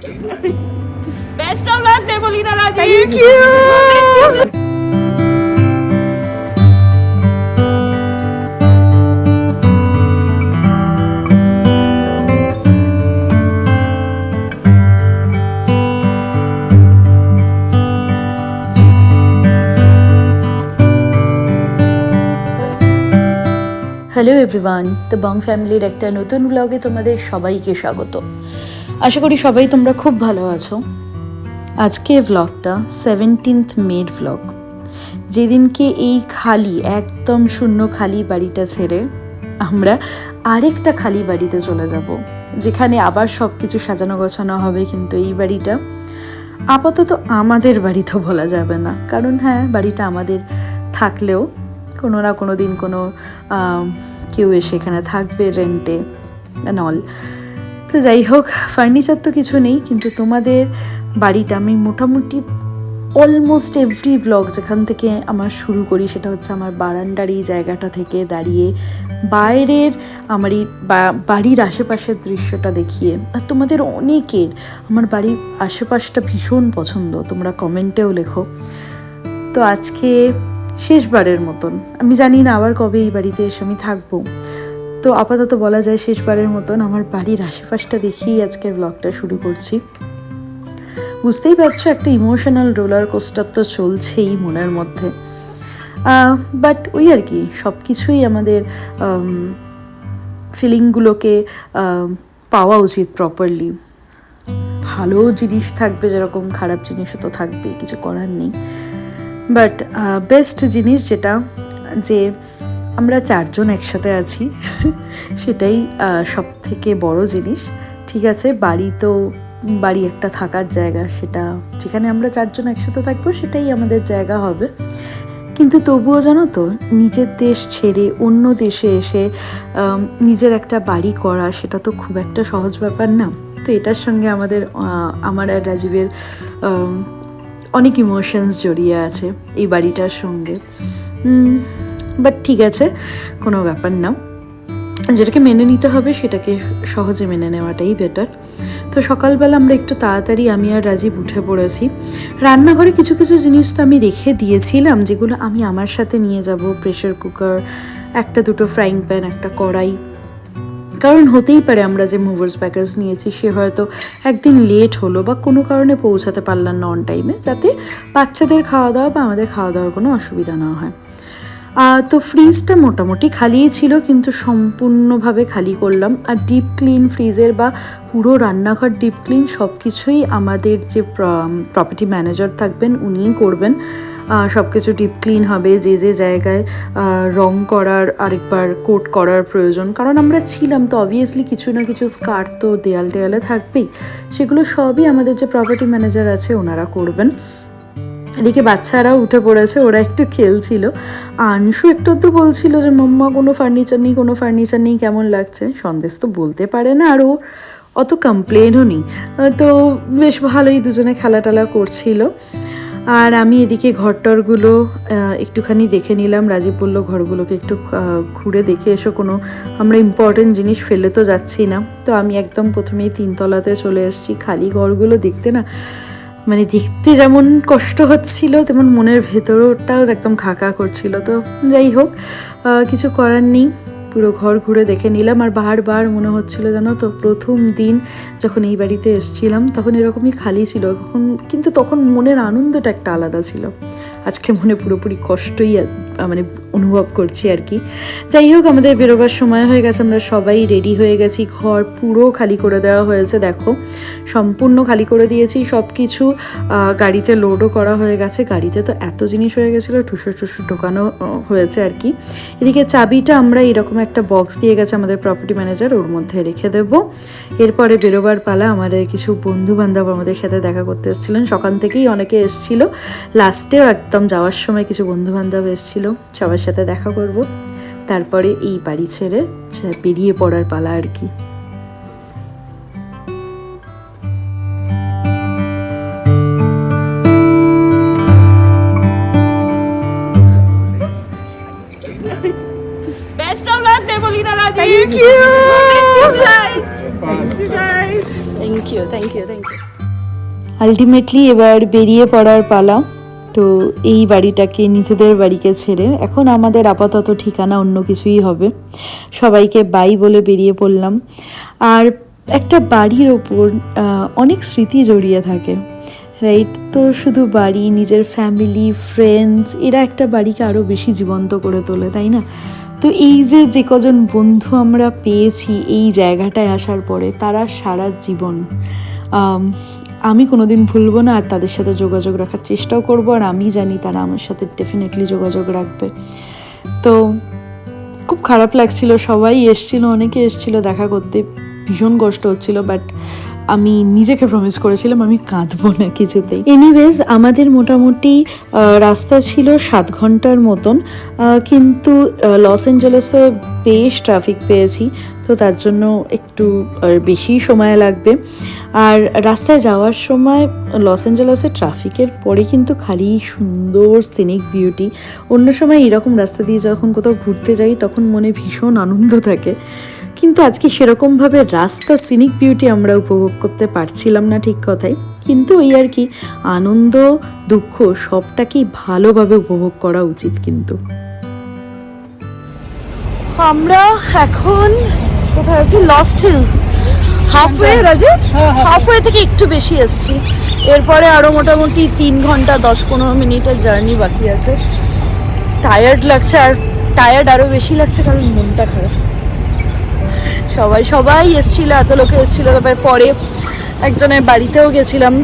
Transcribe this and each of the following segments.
Best of luck, Debolina Raji. Thank you. Hello everyone the Bong ফ্যামিলির একটা নতুন ব্লগে তোমাদের সবাইকে স্বাগত আশা করি সবাই তোমরা খুব ভালো আছো। আজকে ব্লগটা সেভেন্টিন্থ মের ব্লগ যেদিনকে এই খালি, একদম শূন্য খালি বাড়িটা ছেড়ে আমরা আরেকটা খালি বাড়িতে চলে যাব, যেখানে আবার সব কিছু সাজানো গোছানো হবে কিন্তু এই বাড়িটা আপাতত আমাদের বাড়ি তো বলা যাবে না। কারণ হ্যাঁ বাড়িটা আমাদের থাকলেও কোনো না কোনো দিন কোনো কেউ এসে এখানে থাকবে রেন্টে নল তো যাই হোক ফার্নিচার তো কিছু নেই, কিন্তু তোমাদের বাড়িটা আমি মোটামুটি অলমোস্ট এভরি ব্লগ যেখান থেকে আমার শুরু করি সেটা হচ্ছে আমার বারান্দার এই জায়গাটা থেকে দাঁড়িয়ে বাইরের আমার এই বাড়ির আশেপাশের দৃশ্যটা দেখিয়ে। আর তোমাদের অনেকের আমার বাড়ির আশেপাশটা ভীষণ পছন্দ, তোমরা কমেন্টেও লেখো। তো আজকে শেষবারের মতন। আমি জানি না আবার কবে এই বাড়িতে এসে আমি থাকব। তো আপাতত বলা যায় শেষবারের মতন আমার বাড়ির আশেপাশটা দেখেই আজকের ব্লগটা শুরু করছি। বুঝতেই পারছ, একটা ইমোশনাল রোলার কোস্টার তো চলছেই মনের মধ্যে। বাট ওই আর কি সব কিছুই আমাদের ফিলিংগুলোকে পাওয়া উচিত প্রপারলি ভালো জিনিস থাকবে যেরকম, খারাপ জিনিসও তো থাকবে কিছু করার নেই। বাট বেস্ট জিনিস যেটা, যে আমরা চারজন একসাথে আছি, সেটাই সব থেকে বড় জিনিস। ঠিক আছে, বাড়ি তো, বাড়ি একটা থাকার জায়গা, সেটা যেখানে আমরা চারজন একসাথে থাকব, সেটাই আমাদের জায়গা হবে। কিন্তু তবুও জানো তো, নিজের দেশ ছেড়ে অন্য দেশে এসে নিজের একটা বাড়ি করা, সেটা তো খুব একটা সহজ ব্যাপার না। তো এটার সঙ্গে আমাদের আমার আর রাজীবের অনেক ইমোশনস জড়িয়ে আছে এই বাড়িটার সঙ্গে। বাট ঠিক আছে, কোনো ব্যাপার না। যেটাকে মেনে নিতে হবে সেটাকে সহজে মেনে নেওয়াটাই বেটার তো সকালবেলা আমরা একটু তাড়াতাড়ি আমি আর রাজীব উঠে পড়েছি। রান্নাঘরে কিছু কিছু জিনিস তো আমি রেখে দিয়েছিলাম, যেগুলো আমি আমার সাথে নিয়ে যাব প্রেশার কুকার একটা দুটো ফ্রাইং প্যান একটা কড়াই। কারণ হতেই পারে আমরা যে মুভার্স প্যাকার্স নিয়েছি, সে হয়তো একদিন লেট হলো বা কোনো কারণে পৌঁছাতে পারলাম না অন টাইমে যাতে বাচ্চাদের খাওয়া দাওয়া বা আমাদের খাওয়া দাওয়ার কোনো অসুবিধা না হয়। তো ফ্রিজটা মোটামুটি খালিই ছিল, কিন্তু সম্পূর্ণভাবে খালি করলাম। আর ডিপ ক্লিন ফ্রিজের বা পুরো রান্নাঘর ডিপ ক্লিন সব কিছুই আমাদের যে প্রপার্টি ম্যানেজার থাকবেন, উনিই করবেন। সব কিছু ডিপ ক্লিন হবে, যে যে জায়গায় রং করার আরেকবার কোট করার প্রয়োজন। কারণ আমরা ছিলাম তো অবভিয়াসলি কিছু না কিছু স্কার তো দেয়াল দেয়ালে থাকবেই। সেগুলো সবই আমাদের যে প্রপার্টি ম্যানেজার আছে, ওনারা করবেন। এদিকে বাচ্চারাও উঠে পড়েছে, ওরা একটু খেলছিল। আংশু একটু তো বলছিল যে, মাম্মা, কোনো ফার্নিচার নেই, কোনো ফার্নিচার নেই, কেমন লাগছে? সন্দেশ তো বলতে পারে না, আর ও অত কমপ্লেনও নেই। তো বেশ ভালোই দুজনে খেলা টেলা করছিল। আর আমি এদিকে ঘরটরগুলো একটুখানি দেখে নিলাম। রাজীব বলল ঘরগুলোকে একটু ঘুরে দেখে এসো, কোনো আমরা ইম্পর্টেন্ট জিনিস ফেলে তো যাচ্ছি না। তো আমি একদম প্রথমেই তিনতলাতে চলে এসেছি। খালি ঘরগুলো দেখতে না মানে দেখতে যেমন কষ্ট হচ্ছিল, তেমন মনের ভেতরটাও একদম খাকা করছিল। তো যাই হোক কিছু করার নেই। পুরো ঘর ঘুরে দেখে নিলাম আর বারবার মনে হচ্ছিল জানো তো, প্রথম দিন যখন এই বাড়িতে এসছিলাম, তখন এরকমই খালি ছিল। তখন কিন্তু তখন মনের আনন্দটা একটা আলাদা ছিল। আজকে মনে পুরোপুরি কষ্টই মানে অনুভব করছি আর কি। যাই হোক, আমাদের বেরোবার সময় হয়ে গেছে, আমরা সবাই রেডি হয়ে গেছি, ঘর পুরো খালি করে দেওয়া হয়েছে, দেখো। সম্পূর্ণ খালি করে দিয়েছি সব কিছু গাড়িতে লোডও করা হয়ে গেছে। গাড়িতে তো এত জিনিস হয়ে গেছিল টুসু টুসু ঢোকানো হয়েছে আর কি। এদিকে চাবিটা আমরা এরকম একটা বক্স দিয়ে গেছে আমাদের প্রপার্টি ম্যানেজার ওর মধ্যে রেখে দেব। এরপরে বেরোবার পালা আমাদের কিছু বন্ধু বান্ধব আমাদের সাথে দেখা করতে এসেছিলেন। সকাল থেকেই অনেকে এসেছিল। লাস্টেও একদম যাওয়ার সময় কিছু বন্ধু বান্ধব এসেছিল সবার সাথে দেখা করব তারপরে এই বাড়ি ছেড়ে বেরিয়ে পড়ার পালা আর কি. Thank you. You guys. You ultimately এবার বেরিয়ে পড়ার পালা তো এই বাড়িটাকে নিজেদের বাড়িকে ছেড়ে এখন আমাদের আপাতত ঠিকানা অন্য কিছুই হবে। সবাইকে বাই বলে বেরিয়ে পড়লাম। আর একটা বাড়ির ওপর অনেক স্মৃতি জড়িয়ে থাকে রাইট তো শুধু বাড়ি, নিজের ফ্যামিলি ফ্রেন্ডস এরা একটা বাড়িকে আরও বেশি জীবন্ত করে তোলে, তাই না? তো এই যে যে কজন বন্ধু আমরা পেয়েছি এই জায়গাটায় আসার পরে, তারা সারা জীবন আম, কোনোদিন ভুলবো না আর তাদের সাথে যোগাযোগ রাখার চেষ্টাও করব আর আমি জানি তারা আমার সাথে ডেফিনেটলি যোগাযোগ রাখবে। তো খুব খারাপ লাগছিল সবাই এসছিল অনেকে এসছিল দেখা করতে ভীষণ কষ্ট হচ্ছিল বাট আমি নিজেকে প্রমিস করেছিলাম, আমি কাঁদবো না কিছুতেই। এনিওয়েজ আমাদের মোটামুটি রাস্তা ছিল সাত ঘণ্টার মতন কিন্তু লস অ্যাঞ্জেলেসে বেশ ট্রাফিক পেয়েছি, তো তার জন্য একটু বেশি সময় লাগবে। আর রাস্তায় যাওয়ার সময় লস অ্যাঞ্জেলেসের ট্রাফিকের পরে কিন্তু খালি সুন্দর সিনিক বিউটি অন্য সময় এরকম রাস্তা দিয়ে যখন কোথাও ঘুরতে যাই, তখন মনে ভীষণ আনন্দ থাকে। কিন্তু আজকে সেরকমভাবে রাস্তা সিনিক বিউটি আমরা উপভোগ করতে পারছিলাম না ঠিক কথাই। কিন্তু ওই আর কি আনন্দ দুঃখ সবটাকেই ভালোভাবে উপভোগ করা উচিত কিন্তু। আমরা এখন কোথায় আছি? Lost hills halfway Raju? Halfway থেকে একটু বেশি এসছি। এরপরে আরও মোটামুটি তিন ঘণ্টা দশ পনেরো মিনিটের জার্নি বাকি আছে। টায়ার্ড লাগছে আর টায়ার্ড আরও বেশি লাগছে কারণ মনটা খারাপ। সবাই সবাই এসছিল এত লোকে এসছিল। তারপর পরে একজনের বাড়িতেও গেছিলাম।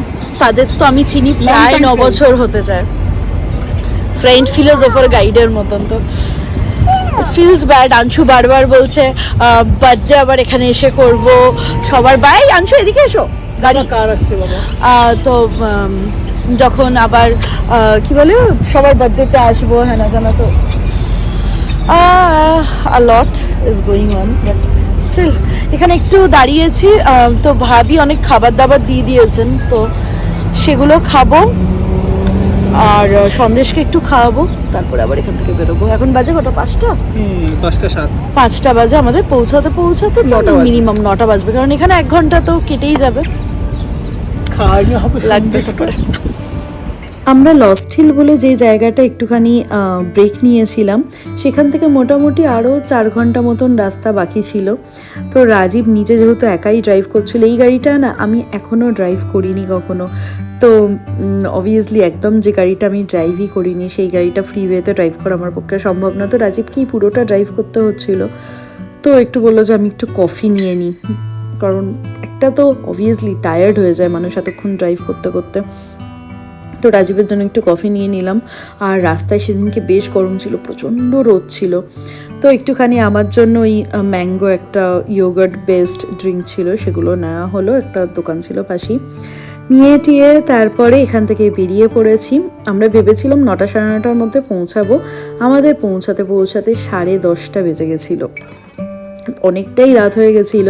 তাদের তো আমি চিনি প্রায় ন বছর হতে যায় ফ্রেন্ড ফিলোজফার গাইডের মতন তো। ফিলস ব্যাড আংশু বারবার বলছে বার্থডে আবার এখানে এসে করব। সবার বাই আংশু এদিকে এসো গাড়ি। কার আসছে বাবা? তো যখন আবার কি বলে সবার বার্থডেতে আসব হ্যাঁ না জানা তো। A lot is going on but still এখানে একটু দাঁড়িয়েছি তো ভাবি অনেক খাবার দাবার দিয়ে দিয়েছেন তো সেগুলো খাব। আর সন্দেশকে একটু খাওয়াবো তারপরে আবার এখান থেকে বেরোবো। এখন বাজে কটা পাঁচটা? হুম পাঁচটা সাত। পাঁচটা বাজে আমাদের পৌঁছাতে পৌঁছাতে নটা মিনিমাম নটা বাজবে কারণ এখানে এক ঘণ্টা তো কেটেই যাবে। খাওয়াই হবে লাগবে করে। আমরা লস্ট হিল বলে যে জায়গাটা একটুখানি ব্রেক নিয়েছিলাম, সেখান থেকে মোটামুটি আরও চার ঘণ্টা মতন রাস্তা বাকি ছিল। তো রাজীব নিজে যেহেতু একাই ড্রাইভ করছিল, এই গাড়িটা না আমি এখনও ড্রাইভ করিনি কখনো। তো অবভিয়াসলি একদম যে গাড়িটা আমি ড্রাইভই করিনি, সেই গাড়িটা ফ্রিওয়েতে ড্রাইভ করা আমার পক্ষে সম্ভব না। তো রাজীবকেই পুরোটা ড্রাইভ করতে হচ্ছিল? তো একটু বলল যে আমি একটু কফি নিয়ে নিই। কারণ একটা তো অবভিয়াসলি টায়ার্ড হয়ে যায় মানুষ এতক্ষণ ড্রাইভ করতে করতে। তো রাজীবের জন্য একটু কফি নিয়ে নিলাম। আর রাস্তায় সেদিনকে বেশ গরম ছিল, প্রচণ্ড রোদ ছিল। তো একটুখানি আমার জন্য ওই ম্যাঙ্গো একটা ইয়োগার্ট বেসড ড্রিঙ্ক ছিল, সেগুলো নেওয়া হলো, একটা দোকান ছিল পাশেই। নিয়ে টিয়ে তারপরে এখান থেকে বেরিয়ে পড়েছি। আমরা ভেবেছিলাম নটা সাড়ে নটার মধ্যে পৌঁছাবো। আমাদের পৌঁছাতে পৌঁছাতে সাড়ে দশটা বেজে গেছিল। অনেকটাই রাত হয়ে গেছিল।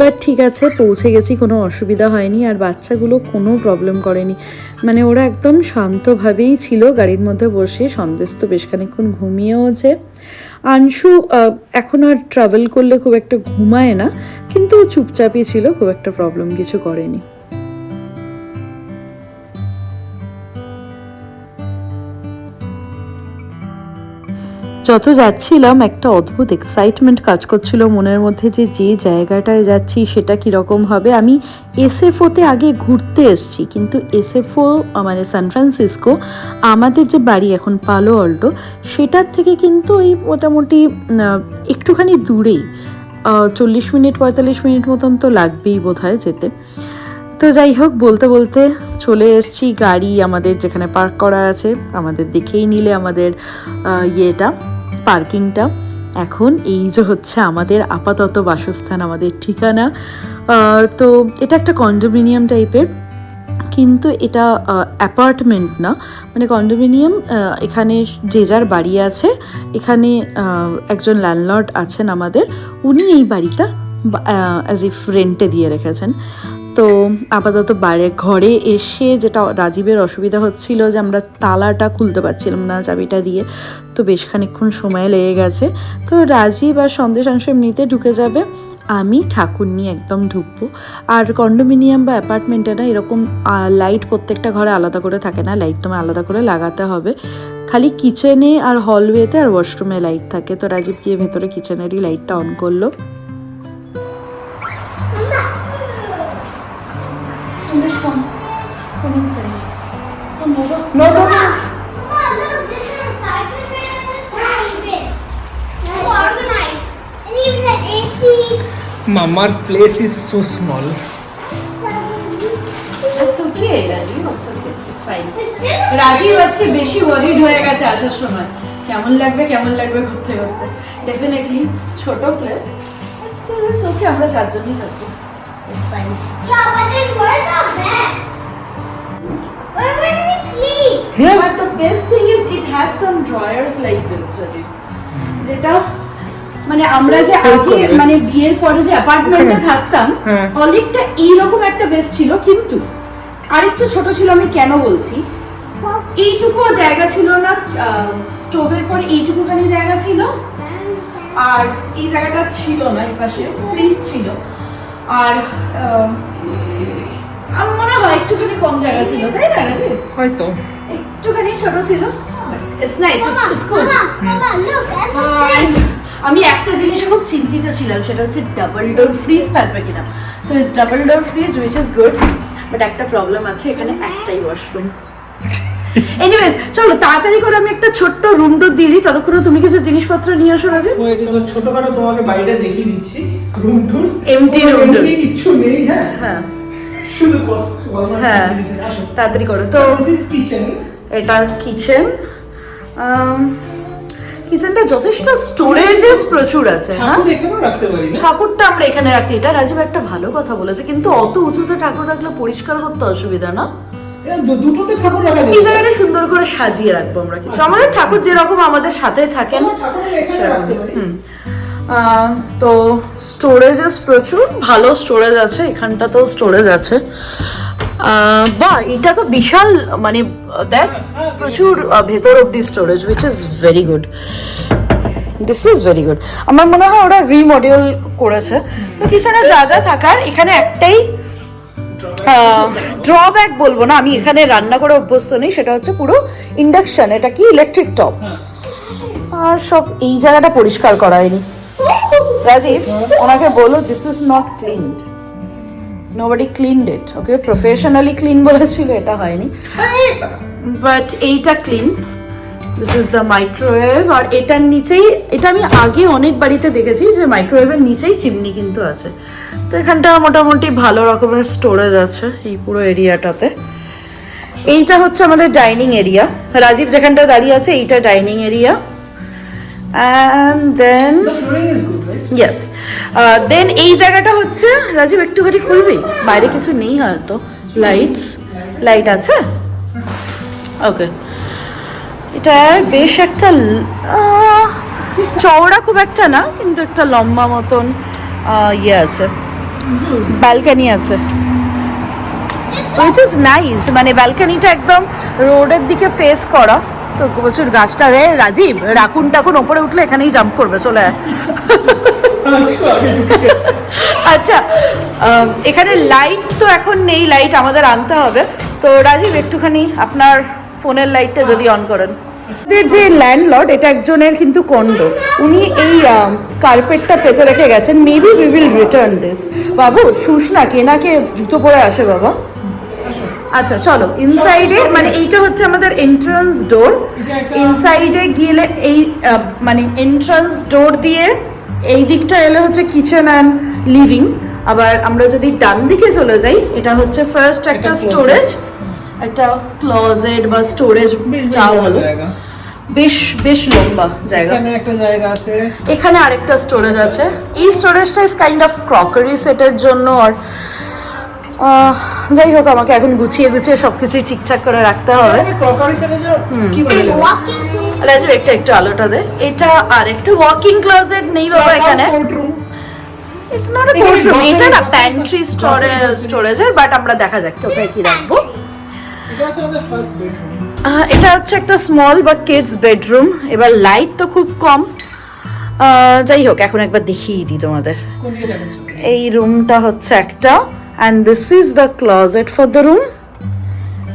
বাট ঠিক আছে, পৌঁছে গেছি, কোনো অসুবিধা হয়নি, আর বাচ্চাগুলো কোনো প্রবলেম করেনি। মানে ওরা একদম শান্তভাবেই ছিল গাড়ির মধ্যে বসে, সন্দেশ তো বেশ খানিক্ষণ ঘুমিয়েওছে আংশু এখন আর ট্রাভেল করলে খুব একটা ঘুমায় না, কিন্তু চুপচাপই ছিল, খুব একটা প্রবলেম কিছু করেনি। যত যাচ্ছিলাম, একটা অদ্ভুত এক্সাইটমেন্ট কাজ করছিল মনের মধ্যে যে যে জায়গাটায় যাচ্ছি সেটা কীরকম হবে। আমি এসএফওতে আগে ঘুরতে এসেছি, কিন্তু এসএফও মানে সান ফ্রান্সিসকো আমাদের যে বাড়ি এখন পালো অল্টো সেটার থেকে কিন্তু ওই মোটামুটি একটুখানি দূরেই চল্লিশ মিনিট, পঁয়তাল্লিশ মিনিট মতন তো লাগবেই বোধ হয় যেতে। তো যাই হোক, বলতে বলতে চলে এসেছি গাড়ি আমাদের যেখানে পার্ক করা আছে, আমাদের দেখেই নিলে আমাদের ইয়েটা। পার্কিংটা। এখন এই যে হচ্ছে আমাদের আপাতত বাসস্থান, আমাদের ঠিকানা। তো এটা একটা কন্ডোমিনিয়াম টাইপের, কিন্তু এটা অ্যাপার্টমেন্ট না। মানে কন্ডোমিনিয়াম এখানে যে যার বাড়ি আছে, এখানে একজন ল্যান্ডলর্ড আছেন আমাদের। উনি এই বাড়িটা অ্যাজ ইফ রেন্টে দিয়ে রেখেছেন। তো আপাতত বাইরে ঘরে এসে যেটা রাজীবের অসুবিধা হচ্ছিল যে আমরা তালাটা খুলতে পারছিলাম না চাবিটা দিয়ে। তো বেশ খানিক্ষণ সময় লেগে গেছে। তো রাজীব আর সন্দেশ অংশ এমনিতে ঢুকে যাবে। আমি ঠাকুর নিয়ে একদম ঢুকবো। আর কন্ডোমিনিয়াম বা অ্যাপার্টমেন্টে না এরকম লাইট প্রত্যেকটা ঘরে আলাদা করে থাকে না। লাইট তোমায় আলাদা করে লাগাতে হবে। খালি কিচেনে আর হলওয়েতে আর ওয়াশরুমে লাইট থাকে। তো রাজীব গিয়ে ভেতরে কিচেনেরই লাইটটা অন করল। No, no, no. And even the AC. Mama's place is so small. It's okay, Rajiv. It's okay. It's fine. Rajib আজকে বেশি ওয়ারিড হয়ে গেছে আসার সময় কেমন লাগবে কেমন লাগবে করতে করতে ডেফিনেটলি ছোট প্লেস স্টিল ইটস ওকে আমরা চারজনই থাকব it's yeah, but then where's our beds? Where will we sleep? But the best thing is it has some drawers like this Rajib যেটা মানে আমরা যে আগে মানে বিয়ের পরে যে অ্যাপার্টমেন্টে থাকতাম হ্যাঁ। অনেকটা এইরকম একটা বেস ছিল কিন্তু আরেকটু ছোট ছিল আমি কেন বলছি এইটুকু জায়গা ছিল না স্টোভের পরে এইটুকুখানি জায়গা ছিল আর এই জায়গাটা ছিল না এই পাশে ফ্রিজ ছিল আর আমার মনে হয় একটুখানি কম জায়গা ছিল তাই না রাজীব? হয়তো। একটুখানি ছোট ছিল। It's nice it's good. আমি একটা জিনিসে খুব চিন্তিত ছিলাম সেটা হচ্ছে ডাবল ডোর ফ্রিজ থাকবে কিনা। So it's double door fridge which is good but একটা প্রবলেম আছে এখানে একটাই ওয়াশরুম এনিওয়েজ চলো তাড়াতাড়ি করে আমি একটা ছোট্ট রুম টুর দিয়ে দিই ততক্ষণে তুমি কিছু জিনিসপত্র নিয়ে আসো রাজে ও এটা তো ছোটখাটো তোমাকে বাইরে দেখিয়ে দিচ্ছি room tour Empty room tour। কিছু নেই হ্যাঁ? হ্যাঁ। শুধু কষ্ট হ্যাঁ। তাড়াতাড়ি করো। তো দিস ইজ কিচেন এটা কিচেন কিচেনটা যথেষ্ট স্টোরেজেস প্রচুর আছে হ্যাঁ? ঠাকুর এখানেও রাখতে পারি না। ঠাকুরটা আমরা এখানে রাখি। এটা রাজীব একটা ভালো কথা বলেছে কিন্তু অত উঁচুতে ঠাকুর রাখলে পরিষ্কার করতে অসুবিধা না। দুটোতে ঠাকুর রাখা এই জায়গাটা সুন্দর করে সাজিয়ে রাখব আমরা কিছু। আমাদের ঠাকুর যেরকম আমাদের সাথে থাকেন তো স্টোরেজেস প্রচুর ভালো স্টোরেজ আছে এখানটাতেও স্টোরেজ আছে। বাহ এটা তো বিশাল মানে দেখ প্রচুর ভেতর অব্দি storage which is very good this is very good আমার মনে হয় ওরা রিমডিউল করেছে। তো কিচেনে যা যা থাকার এখানে একটাই ড্রব্যাক বলব না, আমি এখানে রান্না করে অভ্যস্ত নেই, সেটা হচ্ছে পুরো ইন্ডাকশন এটা কি ইলেকট্রিক টপ আর সব এই জায়গাটা পরিষ্কার করা হয়নি। রাজীব, ওনাকে বলো this is not cleaned nobody cleaned it okay professionally clean বলেছিল, এটা হয়নি। বাট এইটা clean this is the microwave আর এটার নিচেই, এটা আমি আগে অনেক বাড়িতে দেখেছি যে মাইক্রোওয়েভের নিচেই চিমনি কিন্তু আছে। তো এখানটা মোটামুটি ভালো রকমের স্টোরেজ আছে এই পুরো এরিয়াটাতে এইটা হচ্ছে আমাদের ডাইনিং এরিয়া রাজীব যেখানটা দাঁড়িয়ে আছে এইটা dining area and then yes then এই জায়গাটা হচ্ছে রাজীব একটুখানি খুলবি? বাইরে কিছু নেই হয়তো। লাইটস লাইট আছে? ওকে এটা বেশ একটা চওড়া খুব একটা না কিন্তু একটা লম্বা মতন ইয়ে আছে। ব্যালকানি আছে। উইচ ইজ নাইস মানে ব্যালকানিটা একদম রোডের দিকে ফেস করা। তো প্রচুর গাছটা রে রাজীব রাকুন টাকুন ওপরে উঠলে এখানেই জাম্প করবে, চলে আচ্ছা এখানে লাইট তো এখন নেই লাইট আমাদের আনতে হবে। তো রাজীব, একটুখানি আপনার ফোনের লাইটটা যদি অন করেন। যে ল্যান্ডলর্ড এটা একজনের কিন্তু কন্ডো উনি এই কার্পেটটা পেতে রেখে গেছেন। Maybe we will return this Babu shoes না কে না কে জুতো পরে আসে বাবা? আচ্ছা চলো। ইনসাইডে মানে এইটা হচ্ছে আমাদের এন্ট্রান্স ডোর ইনসাইডে গেলে এই মানে এন্ট্রান্স ডোর দিয়ে এই দিকটা এলে হচ্ছে কিচেন অ্যান্ড লিভিং আবার আমরা যদি ডান দিকে চলে যাই এটা হচ্ছে ফার্স্ট একটা স্টোরেজ একটা ক্লজেট বা স্টোরেজ যা বলো। বেশ বেশ লম্বা জায়গা। এখানে একটা জায়গা আছে। এখানে আরেকটা স্টোরেজ আছে। এই স্টোরেজটা ইজ কাইন্ড অফ ক্রকারি সেটের জন্য আর যাই হোক আমাকে এখন গুছিয়ে গুছিয়ে সবকিছু ঠিকঠাক করে রাখতে হবে। রাজীব একটা একটু আলোটা দে। এটা আর একটা ওয়াকিং ক্লোজেট নেই বাবা এখানে। ইটস নট আ grocery- এটা না প্যান্ট্রি স্টোরে grocery- স্টোরেজের বাট আমরা দেখা যাক কোথায় কি রাখব। এটা হচ্ছে এটা একটা স্মল বা কিডস বেডরুম এবার লাইট তো খুব কম। যাই হোক এখন একবার দেখিয়ে দিই তোমাদের। এই রুমটা হচ্ছে একটা and this is the closet for the room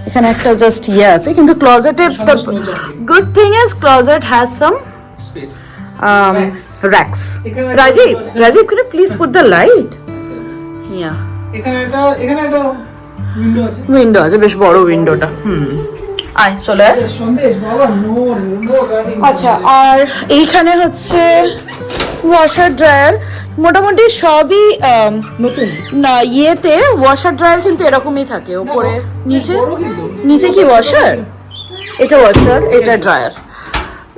এখানে একটা জাস্ট ইয়ে আছে কিন্তু ক্লজেটের good thing is closet has some racks Rajib Rajib you please put the light? yeah এখানে একটা এখানে একটা উইন্ডো আছে? বেশ বড় উইন্ডোটা হুম। আয় চলে আচ্ছা আর এইখানে হচ্ছে ওয়াশার ড্রায়ার মোটামুটি সবই নতুন? না ইয়েতে ওয়াশার ড্রায়ার কিন্তু এরকমই থাকে উপরে নিচে? নিচে কি ওয়াশার এটা ওয়াশার এটা ড্রায়ার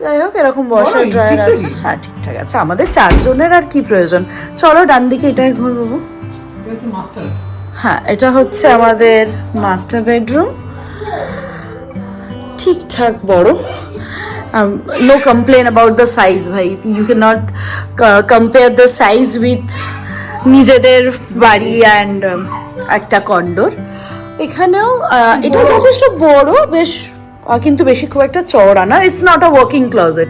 যাই হোক এরকম ওয়াশার ড্রায়ার আছে। হ্যাঁ ঠিকঠাক আছে। আমাদের চারজনের আর কি প্রয়োজন? চলো ডান দিকে এটাই ঘুরবো। মাস্টার হ্যাঁ এটা হচ্ছে আমাদের মাস্টার বেডরুম ঠিকঠাক বড়। No complain about the size ভাই। You can not compare the size with নিজেদের বাড়ি অ্যান্ড একটা কন্ডোর। এখানেও আহ, এটা যথেষ্ট বড় বেশ কিন্তু বেশি খুব একটা চওড়া না। It's not a working closet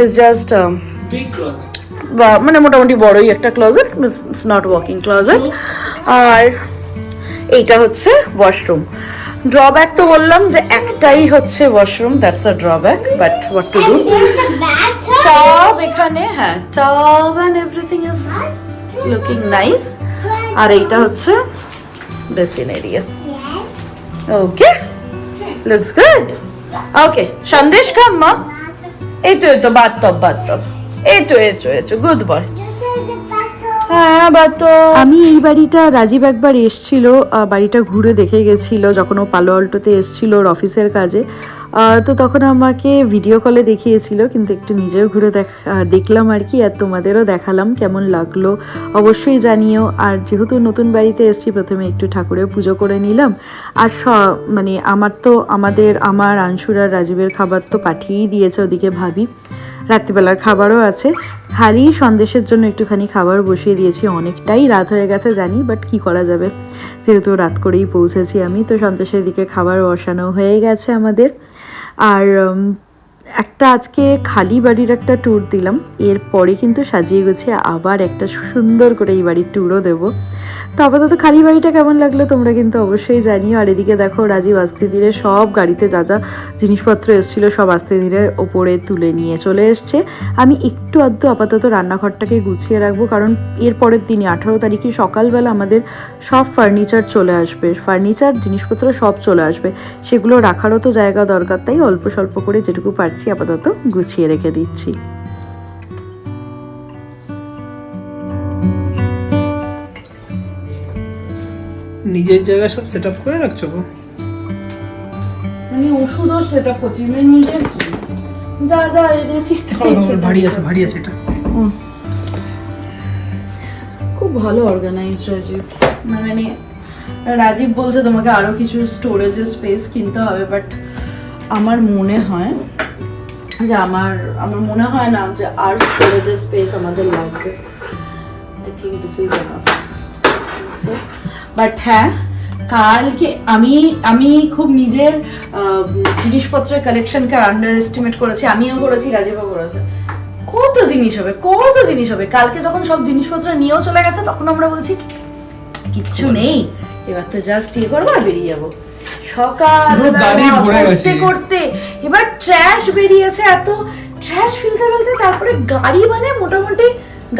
it's just big closet মানে মোটামুটি বড়ই একটা closet it's not walking closet আর এইটা হচ্ছে ওয়াশরুম ড্রব্যাক তো বললাম যে একটাই হচ্ছে washroom that's a drawback but what to do. Tub এখানে হ্যাঁ tub and everything is looking nice আর এইটা হচ্ছে basin area okay looks good okay Sandesh খাম মা? এই তো এই তো বাথটব বাথটব তো তো এই তো গুড বয় বাতো আমি এই বাড়িটা রাজীব একবার এসছিল বাড়িটা ঘুরে দেখে গেছিল যখন ও পালো অল্টোতে এসছিল ওর অফিসের কাজে। তো তখন আমাকে ভিডিও কলে দেখিয়েছিল, কিন্তু একটু নিজেও ঘুরে দেখ দেখলাম আর কি, আর তোমাদেরও দেখালাম কেমন লাগল। অবশ্যই জানিও, আর যেহেতু নতুন বাড়িতে এসেছি, প্রথমে একটু ঠাকুরের পুজো করে নিলাম। আর স মানে আমার তো আমাদের, আমার আংশুর আর রাজীবের খাবার তো পাঠিয়েই দিয়েছে ওদিকে ভাবি। রাত্রিবেলার খাবারও আছে। খালি সন্দেশের জন্য একটুখানি খাবার বসিয়ে দিয়েছি, অনেকটাই রাত হয়ে গেছে জানি বাট কি করা যাবে? যেহেতু রাত করেই পৌঁছেছি আমি, তো সন্দেশের দিকে খাবার বসানো হয়ে গেছে আমাদের। আর একটা আজকে খালি বাড়ির একটা ট্যুর দিলাম। এরপরে কিন্তু সাজিয়ে গুছিয়ে আবার একটা সুন্দর করে এই বাড়ির ট্যুরও দেবো। তো আপাতত খালি বাড়িটা কেমন লাগল তোমরা কিন্তু অবশ্যই জানিও। আর এদিকে দেখো রাজীব আস্তে ধীরে সব গাড়িতে যা যা জিনিসপত্র এসেছিল সব আস্তে ধীরে ওপরে তুলে নিয়ে চলে এসছে। আমি একটু আধটু আপাতত রান্নাঘরটাকে গুছিয়ে রাখব কারণ এর পরের আঠারো তারিখে সকালবেলা আমাদের সব ফার্নিচার চলে আসবে। ফার্নিচার জিনিসপত্র সব চলে আসবে। সেগুলো রাখারও তো জায়গা দরকার, তাই অল্প স্বল্প করে যেটুকু পারছি আপাতত গুছিয়ে রেখে দিচ্ছি। নিজের জায়গায় সব সেট করে রাখছো গো? মানে ওষুধও সেটা করছি মানে নিজের কি? যা যা তাই setup ভারী আছে। ভারী আছে এটা। খুব ভালো অর্গানাইজ রাজীব। মানে রাজীব বলছে তোমাকে আরও কিছু স্টোরেজের স্পেস কিনতে হবে বাট আমার মনে হয় যে আমার আমার মনে হয় না যে আর স্টোরেজের স্পেস আমাদের লাগবে। I think this is but হ্যাঁ কালকে আমি আমি খুব নিজের জিনিসপত্রের কালেকশনকে আন্ডার এস্টিমেট করেছি, আমিও করেছি, রাজীবও করেছে। কত জিনিস হবে, কত জিনিস হবে। কালকে যখন সব জিনিসপত্র নিয়েও চলে গেছে, তখন আমরা বলছি, কিচ্ছু নেই, এবার তো জাস্ট ইয়ে করব আর বেরিয়ে যাব। সকাল গাড়ি ভরে গেছে। করতে করতে এবার ট্র্যাশ বেরিয়েছে এত ট্র্যাশ ফেলতে ফেলতে তারপরে গাড়ি মানে মোটামুটি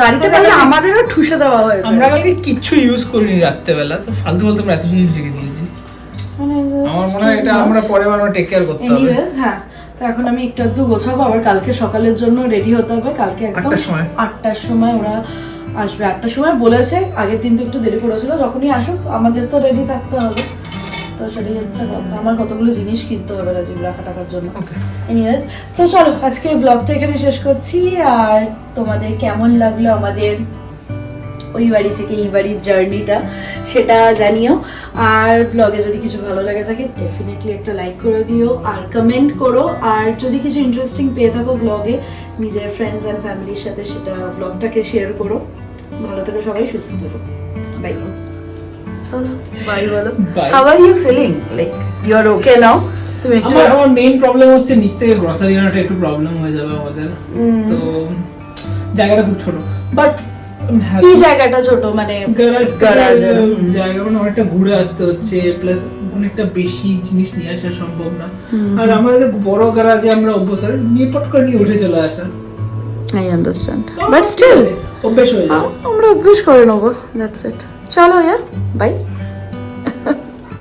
গাড়িতে আমাদেরও ঠুসে দেওয়া হয়েছে। আমরা কালকে কিচ্ছু ইউজ করিনি রাত্রেবেলা তো ফালতু ফালতু আমরা এত জিনিস রেখে দিয়েছি। মানে আমার মনে হয় এটা আমরা পরে আমরা টেক কেয়ার করতে হবে। হ্যাঁ তো এখন আমি একটু একটু গোছাবো আবার কালকে সকালের জন্য রেডি হতে হবে। কালকে একদম সময়? আটটার সময় ওরা আসবে। আটটার সময় বলেছে আগের দিন তো একটু দেরি করেছিল যখনই আসুক আমাদের তো রেডি থাকতে হবে। তো সেটাই হচ্ছে কথা। আমার কতগুলো জিনিস কিনতে হবে রাজীব রাখা টাকার জন্য। এনিওয়েজ তো চলো আজকে ব্লগটা এখানে শেষ করছি। আর তোমাদের কেমন লাগল আমাদের ওই বাড়ি থেকে এই বাড়ির জার্নিটা সেটা জানিও। আর ব্লগে যদি কিছু ভালো লাগে থাকে ডেফিনেটলি একটা লাইক করে দিও আর কমেন্ট করো। আর যদি কিছু ইন্টারেস্টিং পেয়ে থাকো ব্লগে নিজের ফ্রেন্ডস অ্যান্ড ফ্যামিলির সাথে সেটা ব্লগটাকে শেয়ার করো। ভালো থেকো সবাই সুস্থ থেকো। বাই চলো বাই বলো। How are you feeling like you are okay now তুমি একটু আমার মেইন প্রবলেম হচ্ছে নিচ থেকে গ্রসারি আনাটা একটু প্রবলেম হয়ে যাবে আমাদের। তো জায়গাটা খুব ছোট। বাট কি জায়গাটা ছোট? মানে গ্যারাজ Garage জায়গা মানে অনেকটা ঘুরে আসতে হচ্ছে প্লাস অনেকটা বেশি জিনিস নিয়ে আসা সম্ভব না। আর আমাদের বড় গ্যারাজে আমরা অভ্যস্ত নিয়ে পট করে নিয়ে উঠে চলে আসা। আই আন্ডারস্ট্যান্ড বাট স্টিল অভ্যেস হয়ে যাবে। আমরা অভ্যেস করে নেব দ্যাটস ইট চলো ইয়া বাই